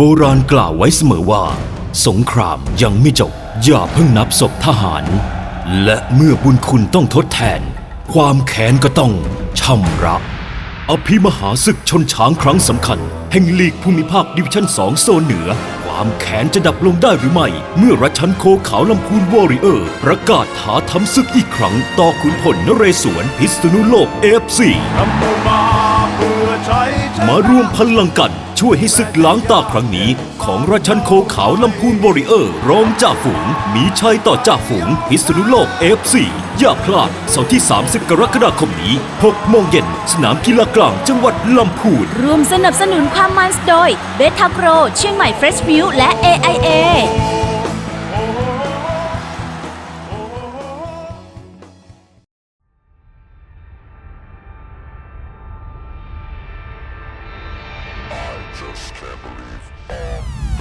โบราณกล่าวไว้เสมอว่า สงครามยังไม่จบ อย่าเพิ่งนับศพทหาร และเมื่อบุญคุณต้องทดแทน ความแค้นก็ต้องชำระอภิมหาศึกชนช้างครั้งสำคัญ แห่งลีกภูมิภาคดิวิชั่น 2 โซนเหนือ ความแค้นจะดับลงได้หรือไม่ เมื่อรัชชันโคขาวลำพูนวอริเออร์ ประกาศหาทำศึกอีกครั้ง ต่อขุนพลนเรศวรพิษณุโลก FC ทำตั มารวมพลังกันช่วยให้ศึกล้างตาครั้งนี้ ของราชันโคขาวลำพูนวอริเออร์รองจ่าฝูง มีชัยต่อจ่าฝูงพิษณุโลก FC อย่าพลาดเสาร์ที่ 30 กรกฎาคมนี้6โมงเย็น สนามกีฬากลางจังหวัดลำพูนร่วมสนับสนุนความมันโดยเบทาโกรเชียงใหม่เฟรชมิลและ AIA just can't believe